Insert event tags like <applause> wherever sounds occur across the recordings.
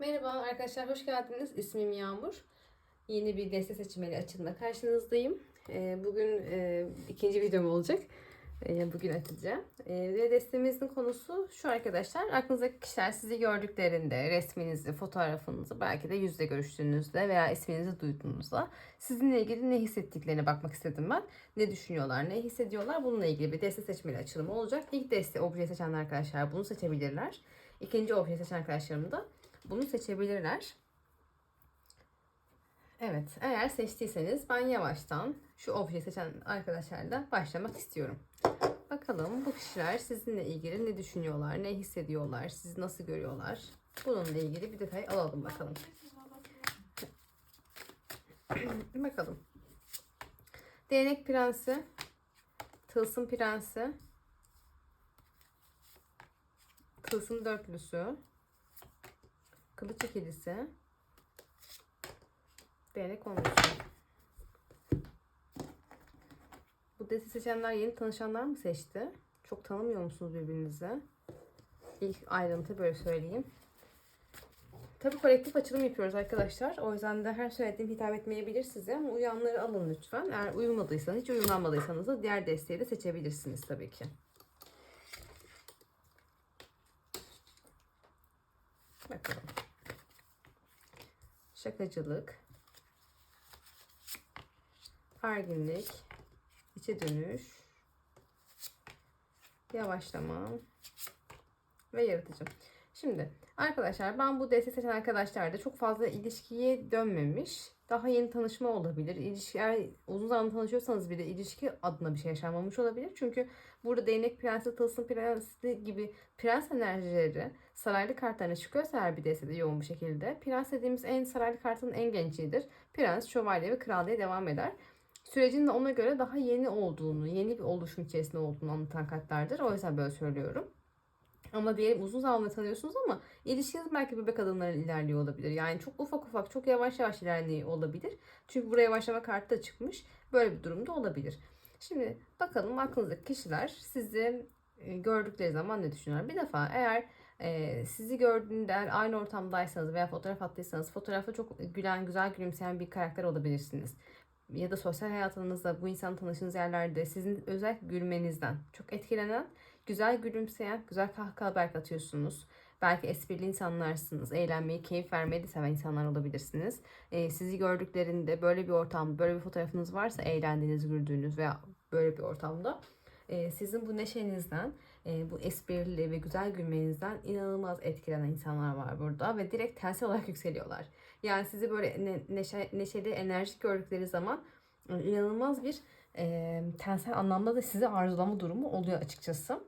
Merhaba arkadaşlar, hoş geldiniz. İsmim Yağmur. Yeni bir deste seçmeli açılımda karşınızdayım. Ee, Bugün e, ikinci videom olacak. Ee, Bugün açacağım. Ee, Ve destemizin konusu şu arkadaşlar. Aklınızdaki kişiler sizi gördüklerinde resminizi, fotoğrafınızı belki de yüzde görüştüğünüzde veya isminizi duyduğunuzda sizinle ilgili ne hissettiklerine bakmak istedim ben. Ne düşünüyorlar, ne hissediyorlar bununla ilgili bir deste seçmeli açılımı olacak. İlk deste obje seçen arkadaşlar bunu seçebilirler. İkinci obje seçen arkadaşlarım da bunu seçebilirler. Evet, eğer seçtiyseniz ben yavaştan şu objeyi seçen arkadaşlarla başlamak istiyorum. Bakalım bu kişiler sizinle ilgili ne düşünüyorlar, ne hissediyorlar, sizi nasıl görüyorlar? Bununla ilgili bir detay alalım bakalım. <clears throat> bakalım. Değnek prensi, tılsım prensi, tılsım dörtlüsü, kılıç ikilisi, değnek onlusu. Bu desi seçenler yeni tanışanlar mı seçti? Çok tanımıyor musunuz birbirinizi? İlk ayrıntı böyle söyleyeyim. Tabii kolektif açılım yapıyoruz arkadaşlar. O yüzden de her söylediğim hitap etmeyebilir size ama uyanları alın lütfen. Eğer uyumadıysanız, hiç uyumlanmadıysanız da diğer desteği de seçebilirsiniz tabii ki. Bakalım. Şakacılık. Erginlik. içe dönüş. Yavaşlama. Ve yaratıcı. Şimdi arkadaşlar ben bu desteği seçen arkadaşlar çok fazla ilişkiye dönmemiş. Daha yeni tanışma olabilir. İlişki, eğer uzun zaman tanışıyorsanız bile ilişki adına bir şey yaşanmamış olabilir. Çünkü burada değnek prensi, tılsım prensi gibi prens enerjileri saraylı kartlarına çıkıyorsa her bir destede yoğun bir şekilde. Prens dediğimiz en saraylı kartın en gencidir. Prens, şövalye ve kral diye devam eder. Sürecin de ona göre daha yeni olduğunu, yeni bir oluşum içerisinde olduğunu anlatan kartlardır. O yüzden böyle söylüyorum. Ama diyelim uzun zamandır tanıyorsunuz ama ilişkiniz belki bebek adımları ilerliyor olabilir. Yani çok ufak ufak, çok yavaş yavaş ilerliyor olabilir. Çünkü buraya yavaşlama kartı da çıkmış. Böyle bir durumda olabilir. Şimdi bakalım aklınızdaki kişiler sizi e, gördükleri zaman ne düşünüyorlar? Bir defa eğer e, sizi gördüğünde eğer aynı ortamdaysanız veya fotoğraf attıysanız fotoğrafta çok gülen, güzel gülümseyen bir karakter olabilirsiniz. Ya da sosyal hayatınızda bu insan tanıştığınız yerlerde sizin özel gülmenizden çok etkilenen, güzel gülümseyen, güzel kahkaha belki atıyorsunuz. Belki esprili insanlarsınız. Eğlenmeyi, keyif vermeyi seven insanlar olabilirsiniz. Ee, sizi gördüklerinde böyle bir ortam, böyle bir fotoğrafınız varsa eğlendiğiniz, güldüğünüz veya böyle bir ortamda e, sizin bu neşenizden, e, bu esprili ve güzel gülmenizden inanılmaz etkilenen insanlar var burada ve direkt tensel olarak yükseliyorlar. Yani sizi böyle ne, neşe, neşeli, enerjik gördükleri zaman e, inanılmaz bir e, tensel anlamda da sizi arzulama durumu oluyor açıkçası.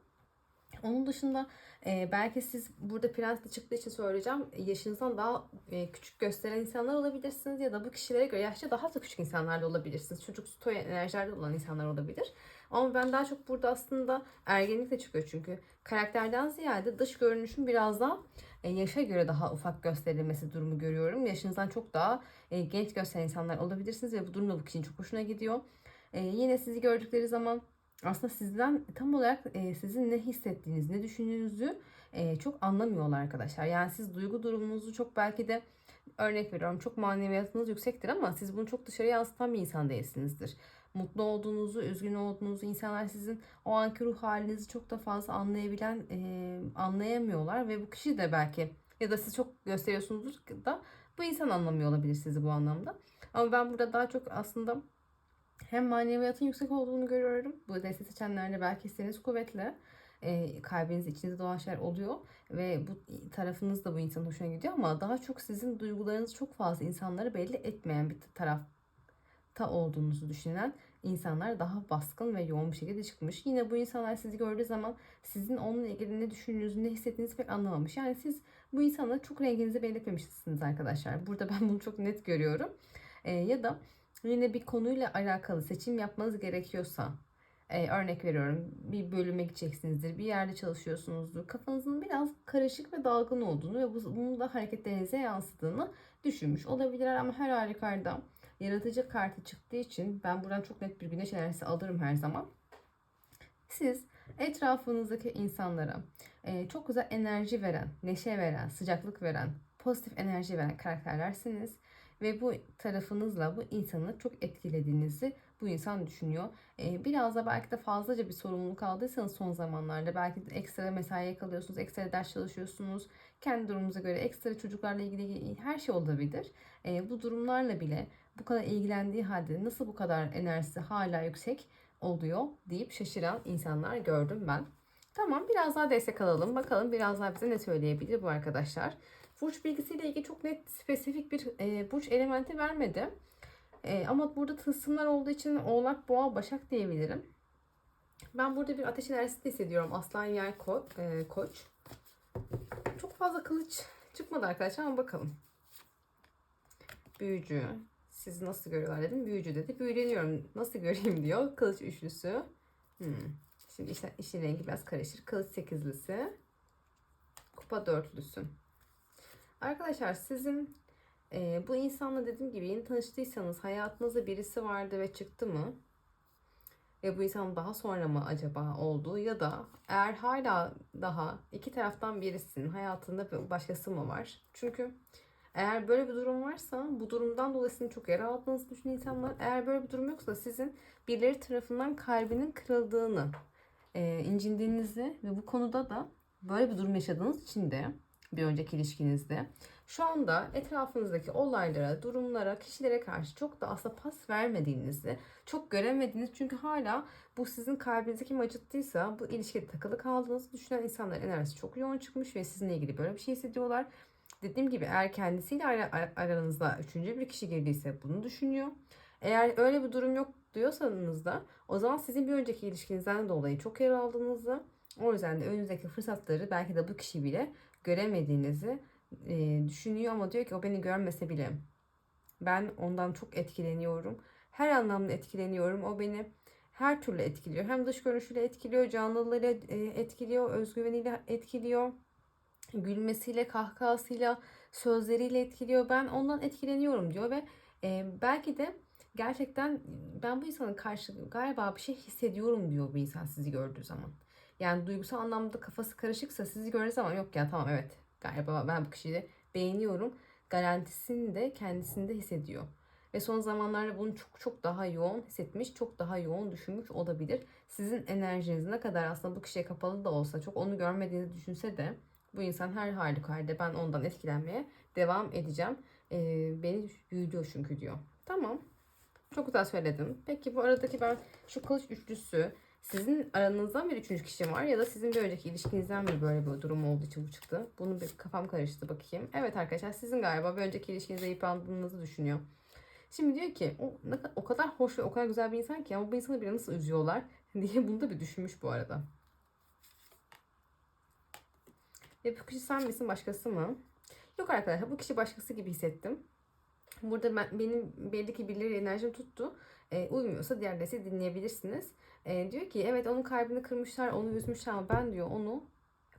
Onun dışında e, belki siz burada prensle çıktığı için söyleyeceğim yaşınızdan daha e, küçük gösteren insanlar olabilirsiniz ya da bu kişilere göre yaşça daha da küçük insanlar da olabilirsiniz. Çocuk stoy enerjilerde olan insanlar olabilir. Ama ben daha çok burada aslında ergenlik de çıkıyor çünkü karakterden ziyade dış görünüşün biraz daha e, yaşa göre daha ufak gösterilmesi durumu görüyorum. Yaşınızdan çok daha e, genç gösteren insanlar olabilirsiniz ve bu durum da bu kişinin çok hoşuna gidiyor. E, yine sizi gördükleri zaman aslında sizden tam olarak e, sizin ne hissettiğiniz, ne düşündüğünüzü e, çok anlamıyorlar arkadaşlar. Yani siz duygu durumunuzu çok belki de örnek veriyorum çok maneviyatınız yüksektir ama siz bunu çok dışarıya yansıtan bir insan değilsinizdir. Mutlu olduğunuzu, üzgün olduğunuzu insanlar sizin o anki ruh halinizi çok da fazla anlayabilen, e, anlayamıyorlar ve bu kişi de belki ya da siz çok gösteriyorsunuzdur da bu insan anlamıyor olabilir sizi bu anlamda. Ama ben burada daha çok aslında hem maneviyatın yüksek olduğunu görüyorum. Bu deste seçenlerde belki hissiniz kuvvetli. E, kalbiniz içinizde dolan şeyler oluyor ve bu tarafınız da bu insanın hoşuna gidiyor ama daha çok sizin duygularınızı çok fazla insanlara belli etmeyen bir tarafta olduğunuzu düşünen insanlar daha baskın ve yoğun bir şekilde çıkmış. Yine bu insanlar sizi gördüğü zaman sizin onunla ilgili ne düşündüğünüzü, ne hissettiğinizi pek anlamamış. Yani siz bu insanla çok renginizi belirtmemişsiniz arkadaşlar. Burada ben bunu çok net görüyorum. E, ya da yine bir konuyla alakalı seçim yapmanız gerekiyorsa e, örnek veriyorum bir bölüme gideceksinizdir bir yerde çalışıyorsunuzdur kafanızın biraz karışık ve dalgın olduğunu ve bunun da hareketlerinize yansıdığını düşünmüş olabilirler ama her halükarda yaratıcı kartı çıktığı için ben buradan çok net bir güneş enerjisi alırım her zaman. Siz etrafınızdaki insanlara e, çok güzel enerji veren, neşe veren, sıcaklık veren, pozitif enerji veren karakterlersiniz. Ve bu tarafınızla bu insanı çok etkilediğinizi bu insan düşünüyor. Ee, biraz da belki de fazlaca bir sorumluluk aldıysanız son zamanlarda belki de ekstra mesaiye kalıyorsunuz, ekstra ders çalışıyorsunuz. Kendi durumunuza göre ekstra çocuklarla ilgili her şey olabilir. Ee, bu durumlarla bile bu kadar ilgilendiği halde nasıl bu kadar enerjisi hala yüksek oluyor deyip şaşıran insanlar gördüm ben. Tamam biraz daha destek alalım. Bakalım biraz daha bize ne söyleyebilir bu arkadaşlar. Burç bilgisiyle ilgili çok net spesifik bir e, burç elementi vermedi. E, ama burada tılsımlar olduğu için oğlak, boğa, başak diyebilirim. Ben burada bir ateş enerjisi de hissediyorum. Aslan, yay, ko, e, koç. Çok fazla kılıç çıkmadı arkadaşlar ama bakalım. Büyücü. Sizi nasıl görüyorlar dedim. Büyücü dedi. Büyüleniyorum. Nasıl göreyim diyor. Kılıç üçlüsü. Hmm. Şimdi işte işin rengi biraz karışır. Kılıç sekizlisi. Kupa dörtlüsü. Arkadaşlar sizin e, bu insanla dediğim gibi yeni tanıştıysanız hayatınızda birisi vardı ve çıktı mı? Ve bu insan daha sonra mı acaba oldu? Ya da eğer hala daha iki taraftan birisin hayatında bir başkası mı var? Çünkü eğer böyle bir durum varsa bu durumdan dolayı sizin çok yara aldığınızı düşünen insanlar. Eğer böyle bir durum yoksa sizin birileri tarafından kalbinin kırıldığını, e, incindiğinizi ve bu konuda da böyle bir durum yaşadığınız için de bir önceki ilişkinizde. Şu anda etrafınızdaki olaylara, durumlara, kişilere karşı çok da aslında pas vermediğinizi, çok göremediğiniz çünkü hala bu sizin kalbinizi kim acıttıysa bu ilişkide takılı kaldığınızı düşünen insanların enerjisi çok yoğun çıkmış ve sizinle ilgili böyle bir şey hissediyorlar. Dediğim gibi eğer kendisiyle ar- aranızda üçüncü bir kişi girdiyse bunu düşünüyor. Eğer öyle bir durum yok diyorsanız da o zaman sizin bir önceki ilişkinizden dolayı çok yer aldığınızı o yüzden de önünüzdeki fırsatları belki de bu kişi bile göremediğinizi e, düşünüyor ama diyor ki o beni görmese bile ben ondan çok etkileniyorum. Her anlamda etkileniyorum. O beni her türlü etkiliyor. Hem dış görünüşüyle etkiliyor, canlılığıyla etkiliyor, özgüveniyle etkiliyor, gülmesiyle, kahkahasıyla, sözleriyle etkiliyor. Ben ondan etkileniyorum diyor ve e, belki de gerçekten ben bu insanın karşı galiba bir şey hissediyorum diyor bu insan sizi gördüğü zaman. Yani duygusal anlamda kafası karışıksa sizi gördüğü zaman yok ya tamam evet galiba ben bu kişiyi beğeniyorum garantisini de kendisinde hissediyor. Ve son zamanlarda bunu çok çok daha yoğun hissetmiş, çok daha yoğun düşünmüş olabilir. Sizin enerjiniz ne kadar aslında bu kişiye kapalı da olsa, çok onu görmediğinizi düşünse de bu insan her halükarda ben ondan etkilenmeye devam edeceğim. Ee, beni büyülüyor çünkü diyor. Tamam. Çok güzel söyledin. Peki bu aradaki ben şu kılıç üçlüsü sizin aranızdan bir üçüncü kişi var ya da sizin bir önceki ilişkinizden bir böyle bir durum olduğu için bu çıktı. Bunu bir kafam karıştı bakayım. Evet arkadaşlar sizin galiba bir önceki ilişkinizde yıprandığınızı düşünüyor. Şimdi diyor ki o, ne, o kadar hoş ve o kadar güzel bir insan ki ama bu insanı bir nasıl üzüyorlar <laughs> diye bunu da bir düşünmüş bu arada. Kişi sen misin başkası mı? Yok arkadaşlar bu kişi başkası gibi hissettim. Burada ben, benim belli ki birileri enerjim tuttu. E, uymuyorsa diğer desteği dinleyebilirsiniz. E, diyor ki evet onun kalbini kırmışlar, onu üzmüşler ama ben diyor onu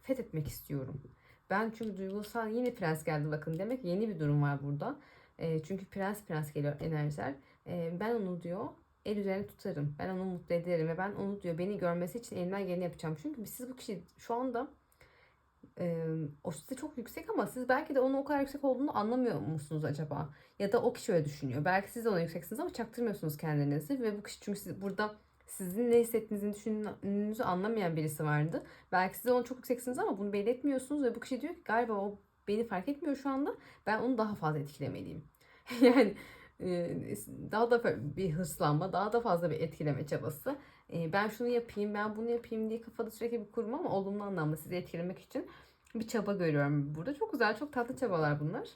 fethetmek istiyorum. Ben çünkü duygusal yeni prens geldi bakın demek yeni bir durum var burada. E, çünkü prens prens geliyor enerjiler. E, ben onu diyor el üzerine tutarım. Ben onu mutlu ederim ve ben onu diyor beni görmesi için elimden geleni yapacağım. Çünkü siz bu kişi şu anda e, o size çok yüksek ama siz belki de onun o kadar yüksek olduğunu anlamıyor musunuz acaba? Ya da o kişi öyle düşünüyor. Belki siz de ona yükseksiniz ama çaktırmıyorsunuz kendinizi ve bu kişi çünkü siz burada sizin ne hissettiğinizi düşündüğünüzü anlamayan birisi vardı. Belki siz ona çok yükseksiniz ama bunu belli etmiyorsunuz ve bu kişi diyor ki galiba o beni fark etmiyor şu anda. Ben onu daha fazla etkilemeliyim. <laughs> yani daha da bir hırslanma, daha da fazla bir etkileme çabası. E, Ben şunu yapayım, ben bunu yapayım diye kafada sürekli bir kurma ama olumlu anlamda sizi etkilemek için bir çaba görüyorum burada. Çok güzel, çok tatlı çabalar bunlar.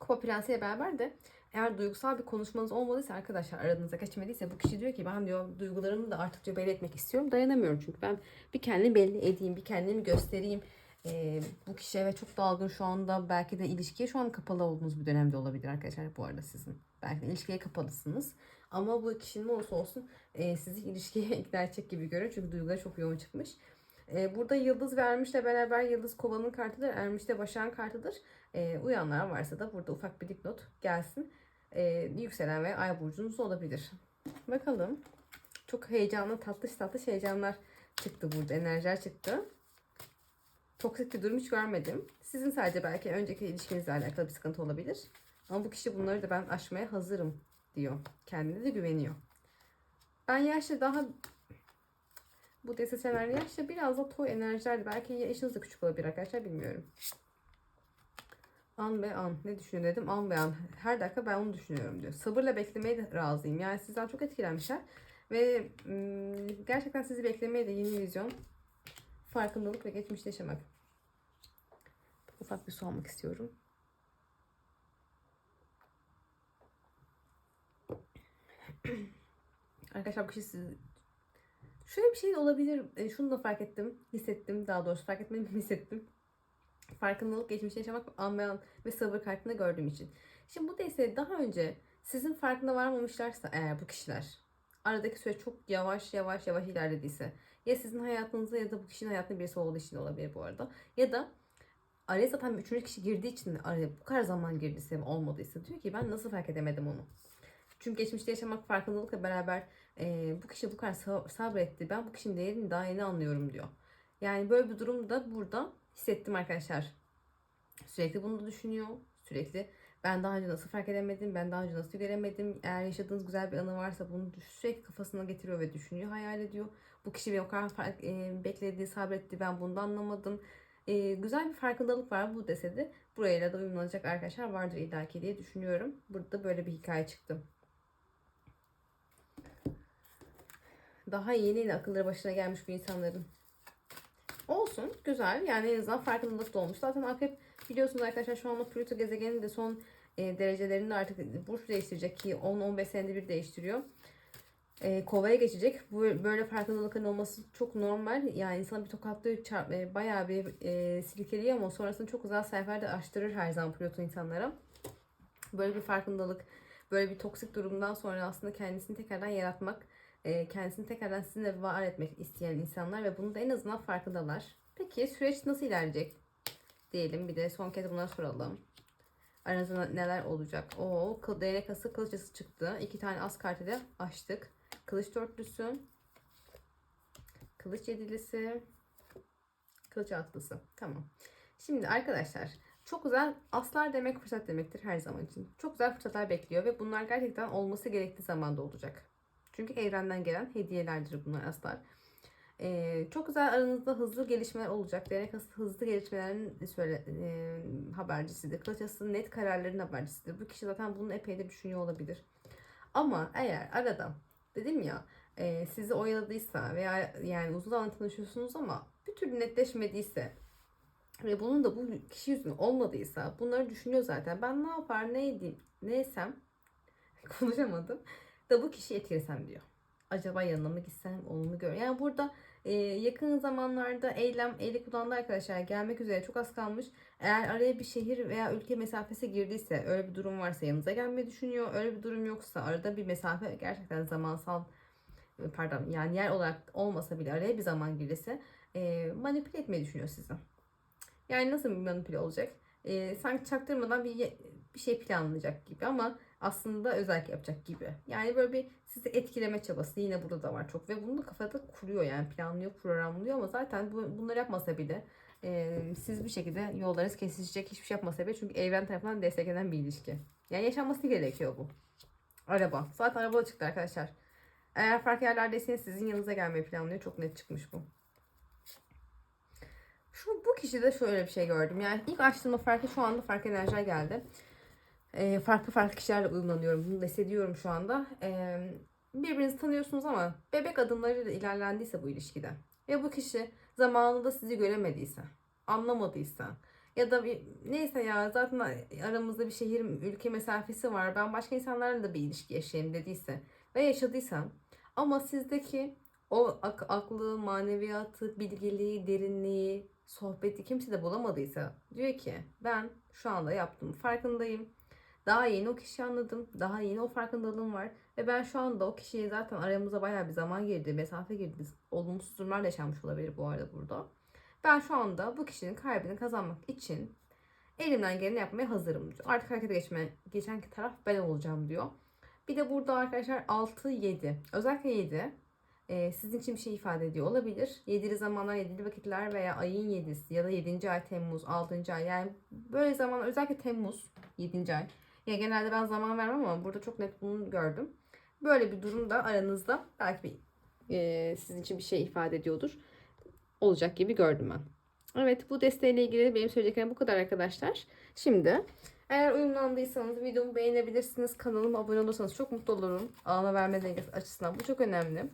Kupa Prensi ile beraber de eğer duygusal bir konuşmanız olmadıysa arkadaşlar aranıza geçmediyse bu kişi diyor ki ben diyor duygularımı da artık diyor belli etmek istiyorum. Dayanamıyorum çünkü ben bir kendimi belli edeyim, bir kendimi göstereyim. Ee, bu kişi evet çok dalgın şu anda belki de ilişkiye şu an kapalı olduğunuz bir dönemde olabilir arkadaşlar bu arada sizin. Belki de ilişkiye kapalısınız. Ama bu kişinin ne olursa olsun e, sizi ilişkiye <laughs> ikna gibi görüyor. Çünkü duyguları çok yoğun çıkmış. E, burada Yıldız ve Ermiş'le beraber Yıldız Kovan'ın kartıdır. Ermiş de Başak'ın kartıdır. E, uyanlar varsa da burada ufak bir dipnot gelsin. E, yükselen ve ay burcunuz olabilir. Bakalım. Çok heyecanlı, tatlış tatlış heyecanlar çıktı burada. Enerjiler çıktı. Toksik bir durum hiç görmedim. Sizin sadece belki önceki ilişkinizle alakalı bir sıkıntı olabilir. Ama bu kişi bunları da ben aşmaya hazırım diyor. Kendine de güveniyor. Ben yaşta daha bu deseseler yaşta biraz da toy enerjilerdi. Belki yaşınız da küçük olabilir arkadaşlar bilmiyorum. An be an. Ne düşünüyor dedim. An be an. Her dakika ben onu düşünüyorum diyor. Sabırla beklemeye de razıyım. Yani sizden çok etkilenmişler. Ve ım, gerçekten sizi beklemeye de yeni vizyon, farkındalık ve geçmişte yaşamak. Ufak bir su almak istiyorum. <clears throat> Arkadaşlar bu siz... Şöyle bir şey olabilir. E, şunu da fark ettim. Hissettim. Daha doğrusu fark etmedim. <laughs> Hissettim. Farkındalık, geçmişte yaşamak, an be an ve sabır kartında gördüğüm için. Şimdi bu desteği daha önce sizin farkında varmamışlarsa eğer bu kişiler aradaki süreç çok yavaş yavaş yavaş ilerlediyse ya sizin hayatınıza ya da bu kişinin hayatında birisi olduğu için olabilir bu arada. Ya da araya zaten bir üçüncü kişi girdiği için araya bu kadar zaman girdiyse olmadıysa diyor ki ben nasıl fark edemedim onu. Çünkü geçmişte yaşamak farkındalıkla beraber e, bu kişi bu kadar sa- sabretti. Ben bu kişinin değerini daha yeni anlıyorum diyor. Yani böyle bir durumda burada hissettim arkadaşlar. Sürekli bunu düşünüyor. Sürekli ben daha önce nasıl fark edemedim, ben daha önce nasıl göremedim. Eğer yaşadığınız güzel bir anı varsa bunu sürekli kafasına getiriyor ve düşünüyor, hayal ediyor. Bu kişi beni o kadar fark, e, bekledi, sabretti, ben bunu da anlamadım. E, güzel bir farkındalık var bu desede. Burayla da uyumlanacak arkadaşlar vardır illaki diye düşünüyorum. Burada böyle bir hikaye çıktı. Daha yeni yeni akılları başına gelmiş bu insanların. Olsun, güzel. Yani en azından farkındalık da olmuş. Zaten akrep biliyorsunuz arkadaşlar şu anda Plüto gezegeninin de son e, derecelerinde artık burç değiştirecek ki 10-15 senede bir değiştiriyor. E, kovaya geçecek. Bu böyle farkındalıkların olması çok normal. Yani insan bir tokatlıyor, çarp, e, bayağı bir e, silkeliyor ama sonrasında çok güzel sayfalarda açtırır her zaman Plüto insanlara. Böyle bir farkındalık, böyle bir toksik durumdan sonra aslında kendisini tekrardan yaratmak, e, kendisini tekrardan sizinle var etmek isteyen insanlar ve bunu da en azından farkındalar. Peki süreç nasıl ilerleyecek? Diyelim bir de son kez bunları soralım. Aranızda neler olacak? O değnek ası kılıçası çıktı. İki tane as kartı da açtık. Kılıç dörtlüsü. Kılıç yedilisi. Kılıç altlısı. Tamam. Şimdi arkadaşlar çok güzel aslar demek fırsat demektir her zaman için. Çok güzel fırsatlar bekliyor ve bunlar gerçekten olması gerektiği zamanda olacak. Çünkü evrenden gelen hediyelerdir bunlar aslar. Ee, çok güzel aranızda hızlı gelişmeler olacak. Değnek ası hızlı gelişmelerin söyle, e, habercisidir. Kılıç net kararların habercisidir. Bu kişi zaten bunu epey de düşünüyor olabilir. Ama eğer arada dedim ya e, sizi oyaladıysa veya yani uzun zaman tanışıyorsunuz ama bir türlü netleşmediyse ve bunun da bu kişi yüzünden olmadıysa bunları düşünüyor zaten. Ben ne yapar ne edeyim neysem <laughs> konuşamadım da bu kişiyi etkilesem diyor. Acaba yanına mı gitsem onu mu gör. Yani burada e, yakın zamanlarda eylem eli kullandı arkadaşlar gelmek üzere çok az kalmış. Eğer araya bir şehir veya ülke mesafesi girdiyse öyle bir durum varsa yanınıza gelmeyi düşünüyor. Öyle bir durum yoksa arada bir mesafe gerçekten zamansal pardon yani yer olarak olmasa bile araya bir zaman girdiyse e, manipüle etmeyi düşünüyor sizi. Yani nasıl bir manipüle olacak? E, sanki çaktırmadan bir bir şey planlayacak gibi ama aslında özellikle yapacak gibi. Yani böyle bir sizi etkileme çabası yine burada da var çok ve bunu da kafada kuruyor yani planlıyor, programlıyor ama zaten bu, bunları yapmasa bile e, siz bir şekilde yollarınız kesişecek hiçbir şey yapmasa bile çünkü evren tarafından desteklenen bir ilişki. Yani yaşanması gerekiyor bu. Araba. Zaten araba çıktı arkadaşlar. Eğer farklı yerlerdeyseniz sizin yanınıza gelmeyi planlıyor. Çok net çıkmış bu. Şu bu kişide şöyle bir şey gördüm. Yani ilk açtığımda farklı şu anda farklı enerjiler geldi. Ee, farklı farklı kişilerle uyumlanıyorum. Bunu hissediyorum şu anda. Ee, birbirinizi tanıyorsunuz ama bebek adımlarıyla ilerlendiyse bu ilişkide ve bu kişi zamanında sizi göremediyse, anlamadıysa ya da bir neyse ya zaten aramızda bir şehir ülke mesafesi var. Ben başka insanlarla da bir ilişki yaşayayım dediyse ve yaşadıysam ama sizdeki o ak- aklı, maneviyatı, bilgiliği, derinliği, sohbeti kimse de bulamadıysa diyor ki ben şu anda yaptığım farkındayım. Daha yeni o kişiyi anladım. Daha yeni o farkındalığım var. Ve ben şu anda o kişiyi zaten aramıza bayağı bir zaman girdi, mesafe girdi. Olumsuz durumlar yaşanmış olabilir bu arada burada. Ben şu anda bu kişinin kalbini kazanmak için elimden geleni yapmaya hazırım diyor. Artık harekete geçme, geçen taraf ben olacağım diyor. Bir de burada arkadaşlar 6, 7. Özellikle 7. e, sizin için bir şey ifade ediyor olabilir. Yedili zamanlar, yedili vakitler veya ayın yedisi ya da 7. ay Temmuz, 6. ay yani böyle zaman özellikle Temmuz 7. ay. Ya genelde ben zaman vermem ama burada çok net bunu gördüm. Böyle bir durumda aranızda belki bir, e, sizin için bir şey ifade ediyordur. Olacak gibi gördüm ben. Evet bu desteğiyle ilgili benim söyleyeceklerim bu kadar arkadaşlar. Şimdi eğer uyumlandıysanız videomu beğenebilirsiniz. Kanalıma abone olursanız çok mutlu olurum. Alma verme dengesi açısından bu çok önemli.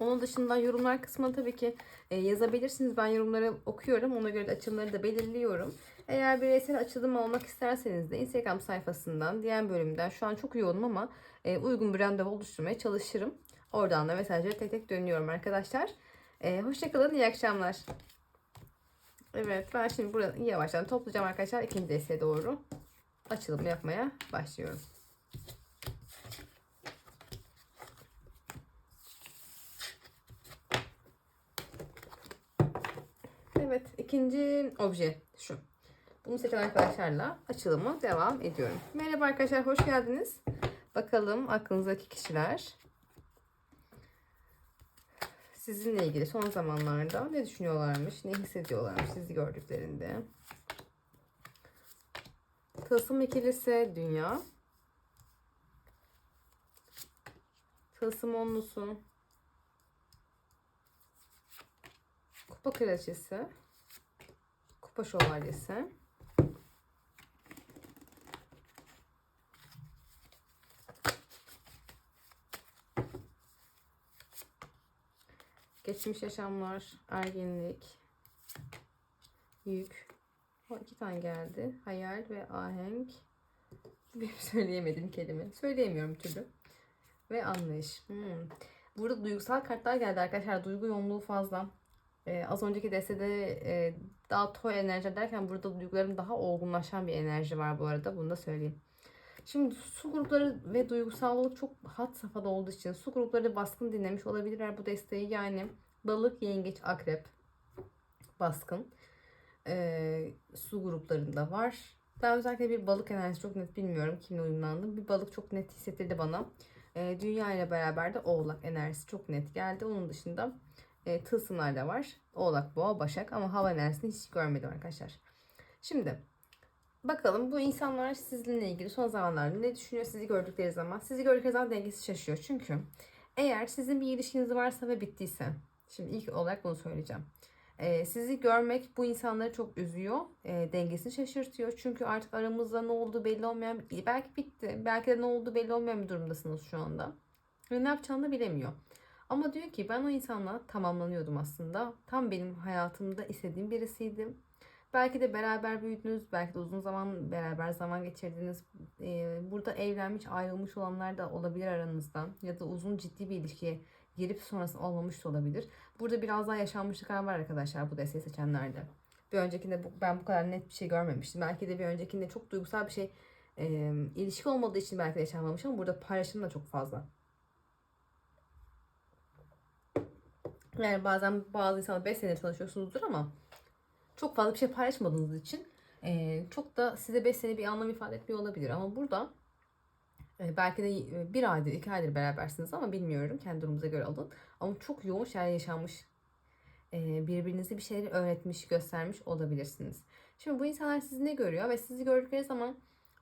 Onun dışında yorumlar kısmına tabii ki e, yazabilirsiniz. Ben yorumları okuyorum. Ona göre de açımları da belirliyorum. Eğer bireysel açılım almak isterseniz de Instagram sayfasından, diğer bölümden şu an çok yoğunum ama e, uygun bir randevu oluşturmaya çalışırım. Oradan da mesajları tek tek dönüyorum arkadaşlar. E, hoşçakalın, iyi akşamlar. Evet ben şimdi burada yavaştan toplayacağım arkadaşlar. ikinci desteğe doğru açılım yapmaya başlıyorum. Evet ikinci obje şu. Bunu seçen arkadaşlarla açılımı devam ediyorum. Merhaba arkadaşlar hoş geldiniz. Bakalım aklınızdaki kişiler sizinle ilgili son zamanlarda ne düşünüyorlarmış, ne hissediyorlarmış sizi gördüklerinde. Tılsım ikilisi dünya. Tılsım onlusu. Kupa kraliçesi. Kupa şövalyesi. Geçmiş yaşamlar, ergenlik, yük. O iki tane geldi. Hayal ve ahenk. Benim <laughs> söyleyemediğim kelime. Söyleyemiyorum türlü. Ve anlayış. Hmm. Burada duygusal kartlar geldi arkadaşlar. Duygu yoğunluğu fazla. Ee, az önceki destede e, daha toy enerji derken burada duyguların daha olgunlaşan bir enerji var bu arada. Bunu da söyleyeyim. Şimdi su grupları ve duygusallık çok hat safhada olduğu için su grupları baskın dinlemiş olabilirler bu desteği. Yani balık, yengeç, akrep baskın ee, su gruplarında var. Ben özellikle bir balık enerjisi çok net bilmiyorum kimle uyumlandım. Bir balık çok net hissettirdi bana. Ee, dünya ile beraber de oğlak enerjisi çok net geldi. Onun dışında e, tılsımlar da var. Oğlak, boğa, başak ama hava enerjisini hiç görmedim arkadaşlar. Şimdi Bakalım bu insanlar sizinle ilgili son zamanlarda ne düşünüyor sizi gördükleri zaman? Sizi gördükleri zaman dengesi şaşıyor. Çünkü eğer sizin bir ilişkiniz varsa ve bittiyse, şimdi ilk olarak bunu söyleyeceğim. Ee, sizi görmek bu insanları çok üzüyor, e, dengesini şaşırtıyor. Çünkü artık aramızda ne olduğu belli olmayan, belki bitti, belki de ne olduğu belli olmayan bir durumdasınız şu anda. Ve ne yapacağını da bilemiyor. Ama diyor ki ben o insanla tamamlanıyordum aslında. Tam benim hayatımda istediğim birisiydim Belki de beraber büyüdünüz, belki de uzun zaman beraber zaman geçirdiniz. Ee, burada evlenmiş, ayrılmış olanlar da olabilir aranızda. Ya da uzun ciddi bir ilişkiye girip sonrasında olmamış da olabilir. Burada biraz daha yaşanmışlıklar var arkadaşlar bu desteği seçenlerde. Bir öncekinde ben bu kadar net bir şey görmemiştim. Belki de bir öncekinde çok duygusal bir şey e, ilişki olmadığı için belki de yaşanmamış ama burada paylaşım da çok fazla. Yani bazen bazı insanlar 5 senedir tanışıyorsunuzdur ama çok fazla bir şey paylaşmadığınız için e, çok da size 5 sene bir anlam ifade etmiyor olabilir. Ama burada e, belki de e, bir aydır, iki aydır berabersiniz ama bilmiyorum. Kendi durumunuza göre alın. Ama çok yoğun şeyler yaşanmış. E, birbirinize bir şeyler öğretmiş, göstermiş olabilirsiniz. Şimdi bu insanlar sizi ne görüyor ve sizi gördükleri zaman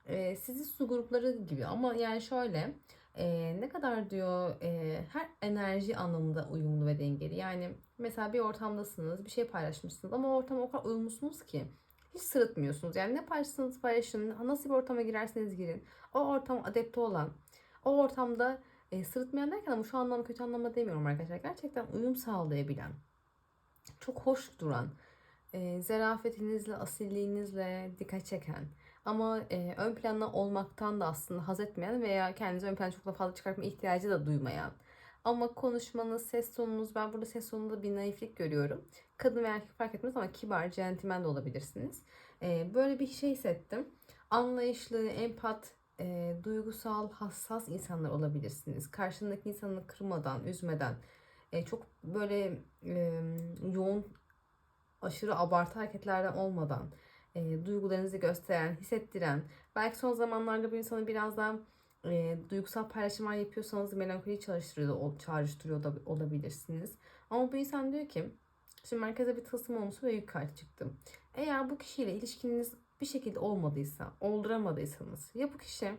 e, sizi su grupları gibi ama yani şöyle e, ne kadar diyor e, her enerji anlamında uyumlu ve dengeli. Yani mesela bir ortamdasınız bir şey paylaşmışsınız ama ortama o kadar uyumlusunuz ki hiç sırıtmıyorsunuz. Yani ne paylaşırsanız paylaşın nasıl bir ortama girerseniz girin o ortam adapte olan o ortamda e, sırıtmayan derken ama şu anlamda kötü anlamda demiyorum arkadaşlar. Gerçekten uyum sağlayabilen çok hoş duran e, zarafetinizle asilliğinizle dikkat çeken ama e, ön planda olmaktan da aslında haz etmeyen veya kendinizi ön plana çok da fazla çıkartma ihtiyacı da duymayan. Ama konuşmanız, ses tonunuz, ben burada ses tonunda bir naiflik görüyorum. Kadın ve erkek fark etmez ama kibar, centilmen de olabilirsiniz. E, böyle bir şey hissettim. Anlayışlı, empat, e, duygusal, hassas insanlar olabilirsiniz. Karşındaki insanı kırmadan, üzmeden, e, çok böyle e, yoğun, aşırı abartı hareketlerden olmadan e, duygularınızı gösteren, hissettiren, belki son zamanlarda bu insanı biraz daha e, duygusal paylaşımlar yapıyorsanız melankoli çalıştırıyor, çağrıştırıyor da olabilirsiniz. Ama bu insan diyor ki şimdi merkeze bir tılsım olmuş ve yük kartı çıktı. Eğer bu kişiyle ilişkiniz bir şekilde olmadıysa, olduramadıysanız ya bu kişi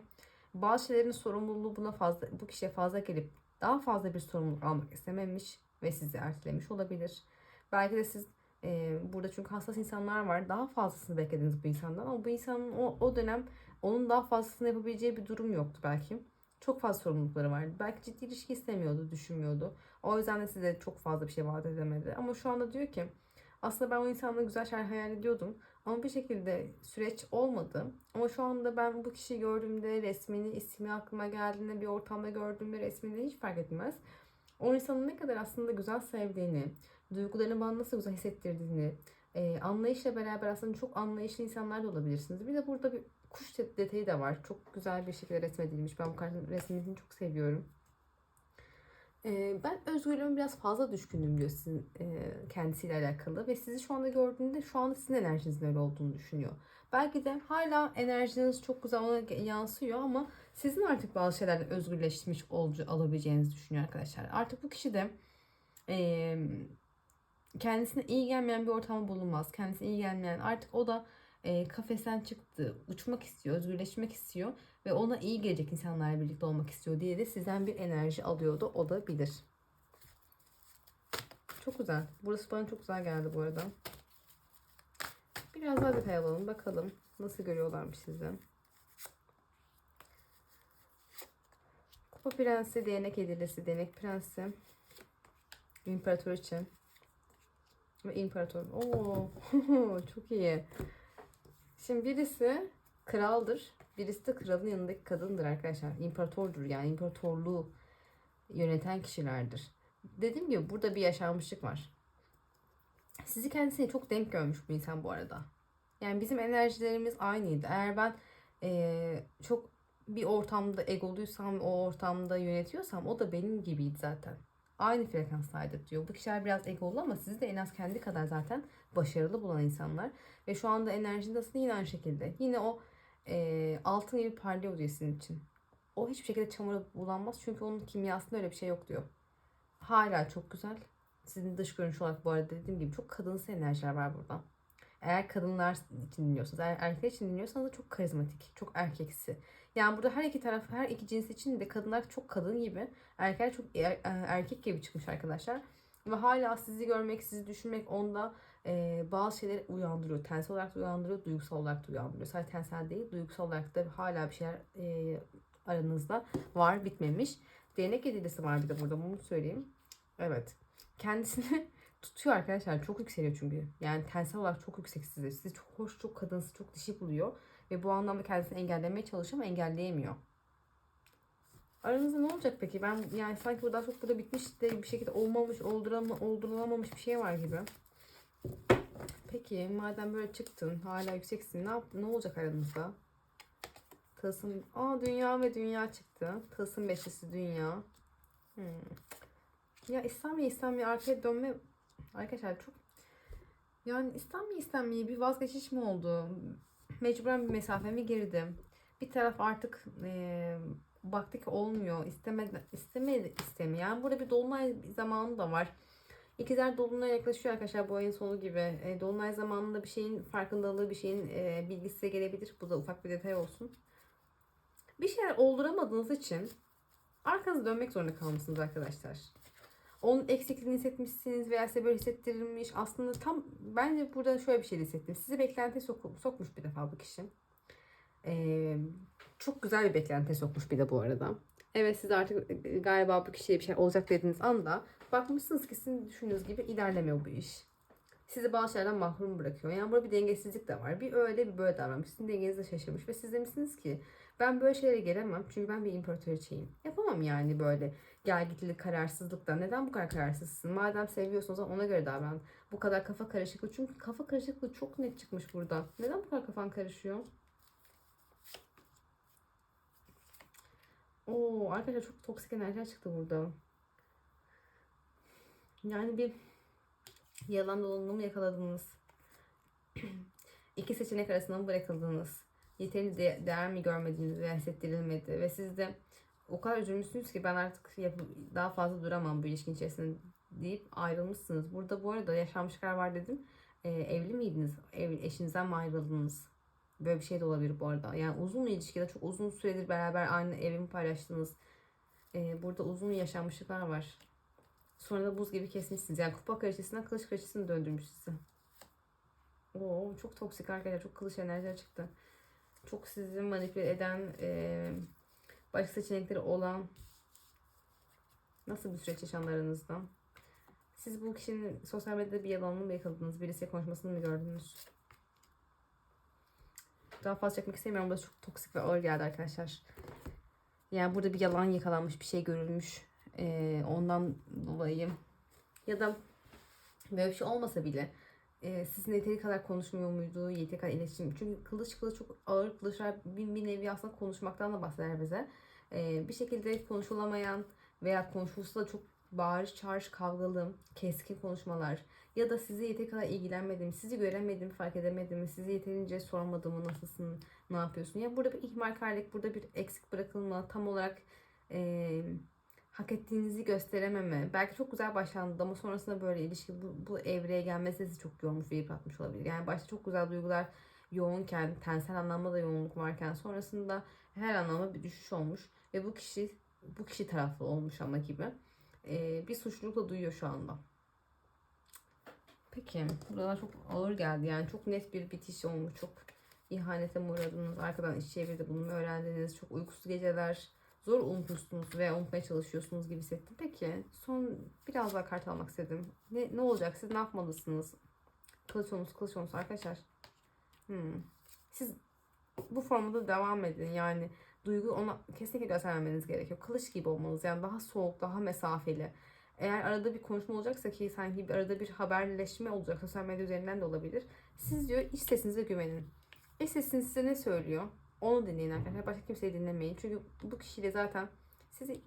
bazı şeylerin sorumluluğu buna fazla, bu kişiye fazla gelip daha fazla bir sorumluluk almak istememiş ve sizi ertelemiş olabilir. Belki de siz e, burada çünkü hassas insanlar var. Daha fazlasını beklediniz bu insandan ama bu insanın o, o dönem onun daha fazlasını yapabileceği bir durum yoktu belki. Çok fazla sorumlulukları vardı. Belki ciddi ilişki istemiyordu, düşünmüyordu. O yüzden de size çok fazla bir şey vaat edemedi. Ama şu anda diyor ki aslında ben o insanla güzel şeyler hayal ediyordum. Ama bir şekilde süreç olmadı. Ama şu anda ben bu kişiyi gördüğümde resmini, ismi aklıma geldiğinde bir ortamda gördüğümde resmini hiç fark etmez. O insanın ne kadar aslında güzel sevdiğini, duygularını bana nasıl güzel hissettirdiğini, e, anlayışla beraber aslında çok anlayışlı insanlar da olabilirsiniz. Bir de burada bir kuş det- detayı da var. Çok güzel bir şekilde resmedilmiş. Ben bu kartın resmini çok seviyorum. E, ben özgürlüğüme biraz fazla düşkünüm diyor sizin e, kendisiyle alakalı. Ve sizi şu anda gördüğünde şu anda sizin enerjinizin öyle olduğunu düşünüyor. Belki de hala enerjiniz çok güzel ona yansıyor ama sizin artık bazı şeylerden özgürleşmiş olucu alabileceğinizi düşünüyor arkadaşlar. Artık bu kişi de e, kendisine iyi gelmeyen bir ortamda bulunmaz. Kendisine iyi gelmeyen artık o da e, kafesten çıktı. Uçmak istiyor, özgürleşmek istiyor ve ona iyi gelecek insanlarla birlikte olmak istiyor diye de sizden bir enerji alıyor da olabilir. Çok güzel. Burası bana çok güzel geldi bu arada. Biraz daha detay alalım. Bakalım nasıl görüyorlarmış sizi. Kupa Prensi, Değnek Edilesi, Değnek Prensi. İmparator için. Ve imparator. Oo, <laughs> çok iyi. Şimdi birisi kraldır. Birisi de kralın yanındaki kadındır arkadaşlar. İmparatordur yani imparatorluğu yöneten kişilerdir. Dediğim gibi burada bir yaşanmışlık var. Sizi kendisine çok denk görmüş bu insan bu arada. Yani bizim enerjilerimiz aynıydı. Eğer ben eee, çok bir ortamda egoluysam, o ortamda yönetiyorsam o da benim gibiydi zaten. Aynı frekanstaydık diyor. Bu kişiler biraz egolu ama sizi de en az kendi kadar zaten başarılı bulan insanlar. Ve şu anda enerjinde aslında yine aynı şekilde. Yine o eee altın gibi parlıyor diyor sizin için. O hiçbir şekilde çamura bulanmaz. Çünkü onun kimyasında öyle bir şey yok diyor. Hala çok güzel. Sizin dış görünüş olarak bu arada dediğim gibi çok kadınsı enerjiler var burada. Eğer kadınlar için dinliyorsanız, eğer erkekler için dinliyorsanız da çok karizmatik, çok erkeksi. Yani burada her iki taraf, her iki cins için de kadınlar çok kadın gibi, erkekler çok er- erkek gibi çıkmış arkadaşlar. Ve hala sizi görmek, sizi düşünmek onda e, bazı şeyleri uyandırıyor. Tensel olarak da uyandırıyor, duygusal olarak da uyandırıyor. Sadece tensel değil, duygusal olarak da hala bir şeyler e, aranızda var, bitmemiş. Değnek edilisi var bir de burada, bunu söyleyeyim. Evet. Kendisini <laughs> tutuyor arkadaşlar. Çok yükseliyor çünkü. Yani tensel olarak çok yüksek size. Sizi çok hoş, çok kadınsı, çok dişi buluyor. Ve bu anlamda kendisini engellemeye çalışıyor ama engelleyemiyor. Aranızda ne olacak peki? Ben yani sanki burada çok burada bitmiş de bir şekilde olmamış, oldurulamamış bir şey var gibi. Peki madem böyle çıktın, hala yükseksin. Ne yap ne olacak aranızda? Tılsım, aa dünya ve dünya çıktı. Tılsım beşlisi dünya. Hmm. Ya İslamiye İslamiye arkaya dönme arkadaşlar çok yani İslamiye İslamiye bir vazgeçiş mi oldu? Mecburen bir mesafemi girdim. Bir taraf artık eee baktı olmuyor. İstemedi, istemedi, istemiyor. Yani burada bir dolunay zamanı da var. İkizler dolunay yaklaşıyor arkadaşlar bu ayın sonu gibi. E, dolunay zamanında bir şeyin farkındalığı, bir şeyin e, bilgisi gelebilir. Bu da ufak bir detay olsun. Bir şeyler olduramadığınız için arkanızı dönmek zorunda kalmışsınız arkadaşlar. Onun eksikliğini hissetmişsiniz veya size böyle hissettirilmiş. Aslında tam bence burada şöyle bir şey hissettim. Sizi beklentiye sok- sokmuş bir defa bu kişi. Ee, çok güzel bir beklentiye sokmuş bir de bu arada. Evet siz artık e, galiba bu kişiye bir şey olacak dediğiniz anda bakmışsınız ki sizin düşündüğünüz gibi ilerlemiyor bu iş. Sizi bazı şeylerden mahrum bırakıyor. Yani burada bir dengesizlik de var. Bir öyle bir böyle davranmış. Sizin dengeniz de şaşırmış. Ve siz demişsiniz ki ben böyle şeylere gelemem. Çünkü ben bir imparatoriçeyim. Yapamam yani böyle gel gitli kararsızlıkta. Neden bu kadar kararsızsın? Madem seviyorsunuz ona göre davran. Bu kadar kafa karışıklığı. Çünkü kafa karışıklığı çok net çıkmış burada. Neden bu kadar kafan karışıyor? Oo arkadaşlar çok toksik enerjiler çıktı burada. Yani bir yalan dolanımı yakaladınız. <clears throat> İki seçenek arasında mı bırakıldınız? yeterince de- değer mi görmediğiniz veya hissettirilmedi ve siz de o kadar üzülmüşsünüz ki ben artık daha fazla duramam bu ilişkin içerisinde deyip ayrılmışsınız. Burada bu arada yaşanmışlıklar var dedim. Ee, evli miydiniz? Ev, eşinizden mi ayrıldınız? Böyle bir şey de olabilir bu arada. Yani uzun ilişkide çok uzun süredir beraber aynı evi mi paylaştınız? Ee, burada uzun yaşanmışlıklar var. Sonra da buz gibi kesmişsiniz. Yani kupa kraliçesinden kılıç kraliçesine döndürmüş sizi. Oo, çok toksik arkadaşlar. Çok kılıç enerjiler çıktı. Çok sizi manipüle eden, e, başka seçenekleri olan nasıl bir süreç yaşandı aranızda? Siz bu kişinin sosyal medyada bir yalanını mı yakaladınız? Birisiyle konuşmasını mı gördünüz? Daha fazla çekmek istemiyorum. Burası çok toksik ve ağır geldi arkadaşlar. Yani burada bir yalan yakalanmış, bir şey görülmüş. Ee, ondan dolayı ya da böyle bir şey olmasa bile e, sizin yeteri kadar konuşmuyor muydu? Yeteri kadar iletişim. Çünkü kılıç kılıç çok ağır kılıçlar bir, bir nevi aslında konuşmaktan da bahseder bize. Ee, bir şekilde konuşulamayan veya konuşulsa da çok bağırış çağırış kavgalı, keskin konuşmalar ya da sizi yeteri kadar ilgilenmediğimi, sizi göremedim, fark edemedim, sizi yeterince sormadığımı, nasılsın, ne yapıyorsun? Ya burada bir ihmalkarlık, burada bir eksik bırakılma, tam olarak e, hak ettiğinizi gösterememe. Belki çok güzel başlandı ama sonrasında böyle ilişki bu, bu evreye gelmesi sizi çok yormuş ve yıpratmış olabilir. Yani başta çok güzel duygular yoğunken, tensel anlamda da yoğunluk varken sonrasında her anlamda bir düşüş olmuş ve bu kişi bu kişi taraflı olmuş ama gibi. Ee, bir suçlulukla duyuyor şu anda. Peki. Buralar çok ağır geldi. Yani çok net bir bitiş olmuş. Çok ihanete mi uğradınız. Arkadan iş çevirdi bunu öğrendiniz. Çok uykusuz geceler. Zor unutmuşsunuz veya unutmaya çalışıyorsunuz gibi hissettim. Peki. Son biraz daha kart almak istedim. Ne, ne olacak? Siz ne yapmalısınız? Kılıç olmuş, kılıç olmuş arkadaşlar. Hmm. Siz bu formda devam edin. Yani duygu ona kesinlikle göstermemeniz gerekiyor. Kılıç gibi olmanız. Yani daha soğuk, daha mesafeli. Eğer arada bir konuşma olacaksa ki sanki bir arada bir haberleşme olacak. Sosyal medya üzerinden de olabilir. Siz diyor iç sesinize güvenin. İç sesiniz size ne söylüyor? Onu dinleyin arkadaşlar. Başka kimseyi dinlemeyin. Çünkü bu kişiyle zaten sizi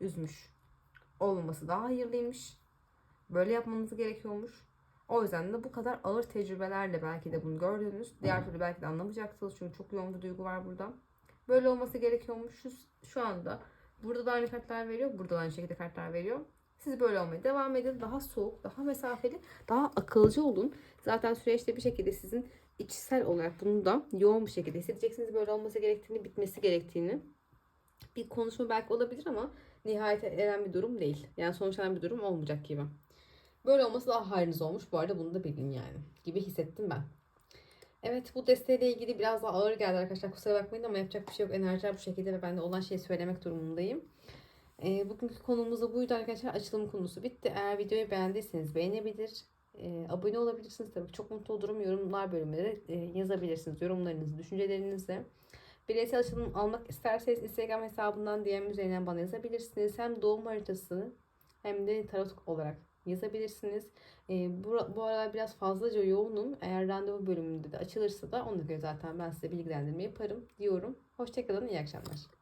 üzmüş. Olmaması daha hayırlıymış. Böyle yapmanız gerekiyormuş. O yüzden de bu kadar ağır tecrübelerle belki de bunu gördünüz. Diğer türlü belki de anlamayacaksınız. Çünkü çok yoğun bir duygu var burada. Böyle olması gerekiyormuş. Şu, şu anda burada da aynı kartlar veriyor. Burada da aynı şekilde kartlar veriyor. Siz böyle olmaya devam edin. Daha soğuk, daha mesafeli, daha akılcı olun. Zaten süreçte bir şekilde sizin içsel olarak bunu da yoğun bir şekilde hissedeceksiniz. Böyle olması gerektiğini, bitmesi gerektiğini. Bir konuşma belki olabilir ama nihayete eren bir durum değil. Yani sonuçlanan bir durum olmayacak gibi. Böyle olması daha hayrınız olmuş. Bu arada bunu da bilin yani. Gibi hissettim ben. Evet bu desteğiyle ilgili biraz daha ağır geldi arkadaşlar. Kusura bakmayın ama yapacak bir şey yok. Enerjiler bu şekilde ve ben de olan şeyi söylemek durumundayım. Ee, bugünkü konumuz da buydu arkadaşlar. Açılım konusu bitti. Eğer videoyu beğendiyseniz beğenebilir, e, abone olabilirsiniz. Tabii çok mutlu olurum. Yorumlar bölümüne e, yazabilirsiniz. Yorumlarınızı, düşüncelerinizi. Bireysel açılım almak isterseniz Instagram hesabından DM üzerinden bana yazabilirsiniz. Hem doğum haritası hem de tarot olarak yazabilirsiniz. E, bu, bu aralar biraz fazlaca yoğunum. Eğer randevu bölümünde de açılırsa da ona göre zaten ben size bilgilendirme yaparım diyorum. Hoşçakalın, iyi akşamlar.